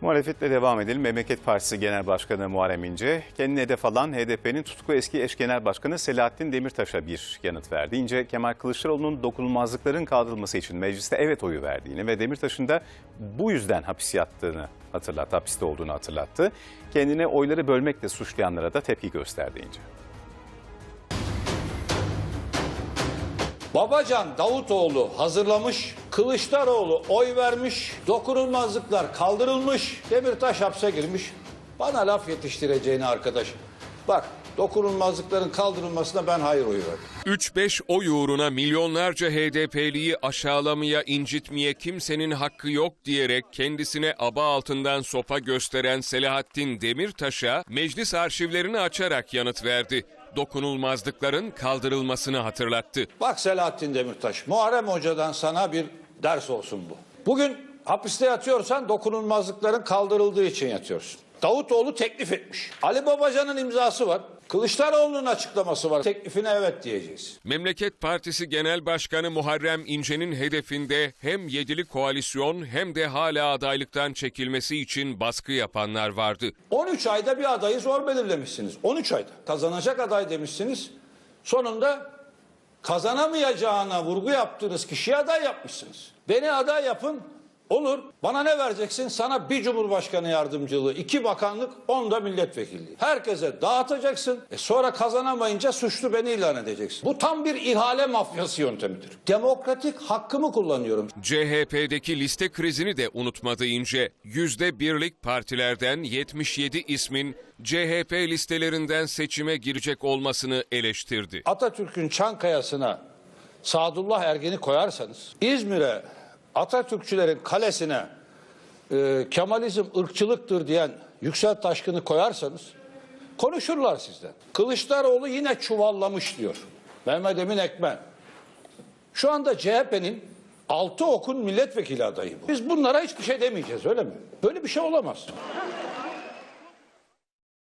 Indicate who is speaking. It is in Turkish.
Speaker 1: Muhalefetle devam edelim. Memleket Partisi Genel Başkanı Muharrem İnce, kendine hedef alan HDP'nin tutuklu eski eş genel başkanı Selahattin Demirtaş'a bir yanıt verdi. İnce, Kemal Kılıçdaroğlu'nun dokunulmazlıkların kaldırılması için mecliste evet oyu verdiğini ve Demirtaş'ın da bu yüzden hapis yattığını hatırlattı, hapiste olduğunu hatırlattı. Kendine oyları bölmekle suçlayanlara da tepki gösterdi İnce.
Speaker 2: Babacan Davutoğlu hazırlamış, Kılıçdaroğlu oy vermiş, dokunulmazlıklar kaldırılmış, Demirtaş hapse girmiş. Bana laf yetiştireceğini arkadaş. Bak dokunulmazlıkların kaldırılmasına ben hayır oyu verdim.
Speaker 3: 3-5 oy uğruna milyonlarca HDP'liyi aşağılamaya, incitmeye kimsenin hakkı yok diyerek kendisine aba altından sopa gösteren Selahattin Demirtaş'a meclis arşivlerini açarak yanıt verdi. Dokunulmazlıkların kaldırılmasını hatırlattı.
Speaker 2: Bak Selahattin Demirtaş, Muharrem Hoca'dan sana bir ders olsun bu. Bugün hapiste yatıyorsan dokunulmazlıkların kaldırıldığı için yatıyorsun. Davutoğlu teklif etmiş. Ali Babacan'ın imzası var. Kılıçdaroğlu'nun açıklaması var. Teklifine evet diyeceğiz.
Speaker 3: Memleket Partisi Genel Başkanı Muharrem İnce'nin hedefinde hem yedili koalisyon hem de hala adaylıktan çekilmesi için baskı yapanlar vardı.
Speaker 2: 13 ayda bir adayı zor belirlemişsiniz. 13 ayda. Kazanacak aday demişsiniz. Sonunda kazanamayacağına vurgu yaptığınız kişiye aday yapmışsınız. Beni aday yapın. Olur. Bana ne vereceksin? Sana bir cumhurbaşkanı yardımcılığı, iki bakanlık, on da milletvekilliği. Herkese dağıtacaksın. E sonra kazanamayınca suçlu beni ilan edeceksin. Bu tam bir ihale mafyası yöntemidir. Demokratik hakkımı kullanıyorum.
Speaker 3: CHP'deki liste krizini de unutmadı İnce. Yüzde birlik partilerden 77 ismin CHP listelerinden seçime girecek olmasını eleştirdi.
Speaker 2: Atatürk'ün Çankaya'sına Sadullah Ergen'i koyarsanız, İzmir'e Atatürkçülerin kalesine e, Kemalizm ırkçılıktır diyen Yüksel Taşkın'ı koyarsanız konuşurlar sizden. Kılıçdaroğlu yine çuvallamış diyor. Mehmet Emin Ekmen. Şu anda CHP'nin altı okun milletvekili adayı bu. Biz bunlara hiçbir şey demeyeceğiz öyle mi? Böyle bir şey olamaz.